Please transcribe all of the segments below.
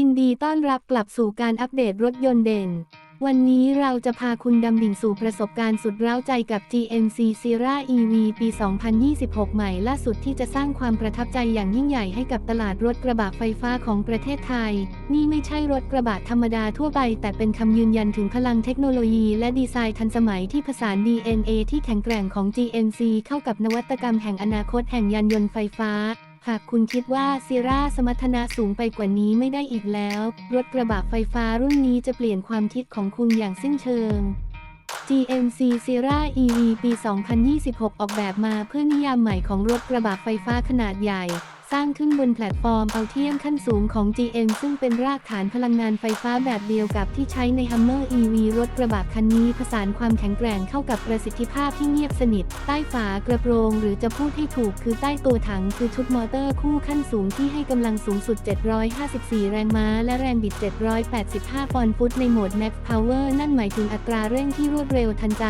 ยินดีต้อนรับกลับสู่การอัปเดตรถยนต์เด่น วันนี้เราจะพาคุณดำดิ่งสู่ประสบการณ์สุดเร้าใจกับ GMC Sierra EV ปี 2026 ใหม่ล่าสุดที่จะสร้างความประทับใจอย่างยิ่งใหญ่ให้กับตลาดรถกระบะไฟฟ้าของประเทศไทย นี่ไม่ใช่รถกระบะธรรมดาทั่วไป แต่เป็นคำยืนยันถึงพลังเทคโนโลยีและดีไซน์ทันสมัยที่ผสาน DNA ที่แข็งแกร่งของ GMC เข้ากับนวัตกรรมแห่งอนาคตแห่งยานยนต์ไฟฟ้า หากคุณคิดว่าซีราสมรรถนะสูงไปกว่านี้ไม่ได้อีกแล้ว รถกระบะไฟฟ้ารุ่นนี้จะเปลี่ยนความคิดของคุณอย่างสิ้นเชิง GMC Sierra EV ปี 2026 ออกแบบมาเพื่อนิยามใหม่ของรถกระบะไฟฟ้าขนาดใหญ่ สร้างขึ้นบนแพลตฟอร์มเอาเทียมขั้นสูงของ GM ซึ่งเป็นรากฐานพลังงานไฟฟ้าแบบเดียวกับที่ใช้ใน Hummer EV รถกระบะคันนี้ผสานความแข็งแกร่งเข้ากับประสิทธิภาพที่เงียบสนิท ใต้ฝากระโปรง หรือจะพูดให้ถูกคือใต้ตัวถังคือชุดมอเตอร์คู่ขั้นสูงที่ให้กำลังสูงสุด 754 แรงม้า และแรงบิด 785 ปอนด์ฟุตในโหมด Max Power นั่นหมายถึงอัตราเร่งที่รวดเร็วทันใจ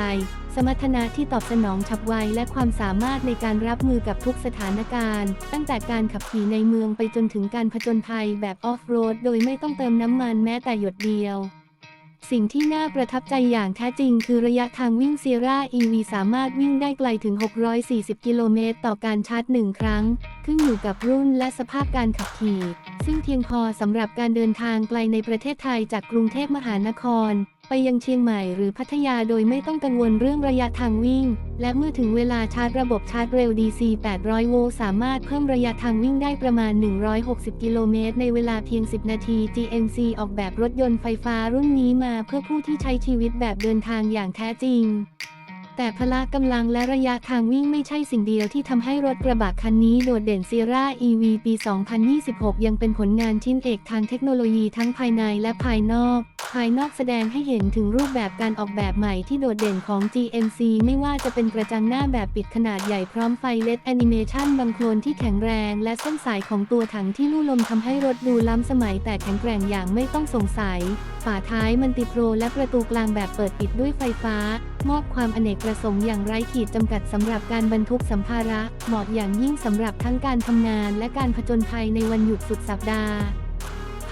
สมรรถนะที่ตอบสนองฉับไวและความสามารถในการรับมือกับทุกสถานการณ์ ตั้งแต่การขับขี่ในเมืองไปจนถึงการผจญภัยแบบออฟโรดโดยไม่ต้องเติมน้ำมันแม้แต่หยดเดียว สิ่งที่น่าประทับใจอย่างแท้จริงคือระยะทางวิ่ง Sierra EV สามารถวิ่งได้ไกลถึง 640 กิโลเมตรต่อการชาร์จหนึ่งครั้ง ขึ้นอยู่กับรุ่นและสภาพการขับขี่ ซึ่งเพียงพอสำหรับการเดินทางไกลในประเทศไทยจากกรุงเทพมหานคร ไปยังเชียงใหม่หรือพัทยาโดยไม่ต้องกังวลเรื่องระยะทางวิ่ง และเมื่อถึงเวลาชาร์จระบบชาร์จเร็ว DC 800 โวลต์สามารถเพิ่มระยะทางวิ่งได้ประมาณ 160 กิโลเมตรในเวลาเพียง 10 นาที GMC ออกแบบรถยนต์ไฟฟ้ารุ่นนี้มาเพื่อผู้ที่ใช้ชีวิตแบบเดินทางอย่างแท้จริงแต่พละกำลังและระยะทางวิ่งไม่ใช่สิ่งเดียวที่ทำให้รถกระบะคันนี้โดดเด่น Sierra EV ปี 2026 ยังเป็นผลงานชิ้นเอกทางเทคโนโลยีทั้งภายในและภายนอกายนอกแสดงให้เห็นถึงรูปแบบการออกแบบใหม่ที่โดดเด่นของ GMC ไม่ว่าจะเป็นกระจังหน้าแบบปิดขนาดใหญ่พร้อมไฟเลดแอนิเมชันบังโคลนที่แข็งแรงและเส้นสายของตัวถังที่ลู่ลมทำให้รถดูล้ำสมัยแต่แข็งแกร่งอย่างไม่ต้องสงสัย ฝาท้ายมันติโปรและประตูกลางแบบเปิดปิดด้วยไฟฟ้า มอบความอเนกประสงค์อย่างไร้ขีดจำกัดสำหรับการบรรทุกสัมภาระ เหมาะอย่างยิ่งสำหรับทั้งการทำงานและการผจญภัยในวันหยุดสุดสัปดาห์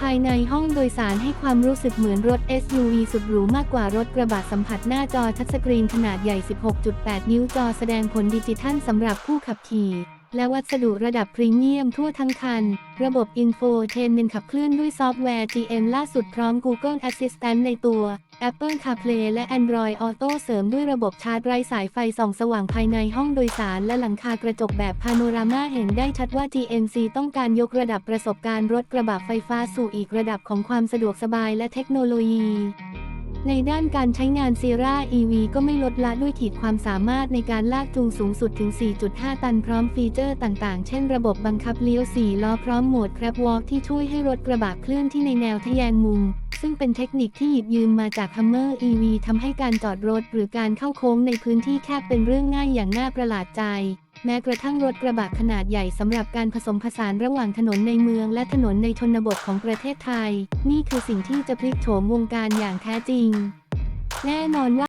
ายในห้องโดยสารให้ความรู้สึกเหมือนรถ SUV สุดหรูมากกว่ารถกระบะสัมผัสหน้าจอทัชสกรีนขนาดใหญ่ 16.8 นิ้วจอแสดงผลดิจิทัลสำหรับผู้ขับขี่ และวัสดุระดับพรีเมียมทั่วทั้งคัน ระบบอินโฟเทนเมนขับเคลื่อนด้วยซอฟต์แวร์ GM ล่าสุดพร้อม Google Assistant ในตัว Apple CarPlay และ Android Auto เสริมด้วยระบบชาร์จไร้สายไฟส่องสว่างภายในห้องโดยสาร และหลังคากระจกแบบพาโนรามาเห็นได้ชัดว่า GMC ต้องการยกระดับประสบการณ์รถกระบะไฟฟ้าสู่อีกระดับของความสะดวกสบายและเทคโนโลยีในด้านการใช้งาน Sierra EV ก็ไม่ลดละด้วยขีดความสามารถในการลากจูงสูงสุดถึง 4.5 ตันพร้อมฟีเจอร์ต่างๆ เช่นระบบบังคับเลี้ยว 4 ล้อพร้อมโหมด Crab Walk ที่ช่วยให้รถกระบะเคลื่อนที่ในแนวทะแยงมุม ซึ่งเป็นเทคนิคที่หยิบยืมมาจาก Hummer EV ทำให้การจอดรถหรือการเข้าโค้งในพื้นที่แคบเป็นเรื่องง่ายอย่างน่าประหลาดใจ แม้กระทั่งรถกระบะขนาดใหญ่สำหรับการผสมผสานระหว่างถนนในเมืองและถนนในชนบทของประเทศไทย นี่คือสิ่งที่จะพลิกโฉมวงการอย่างแท้จริง แน่นอนว่า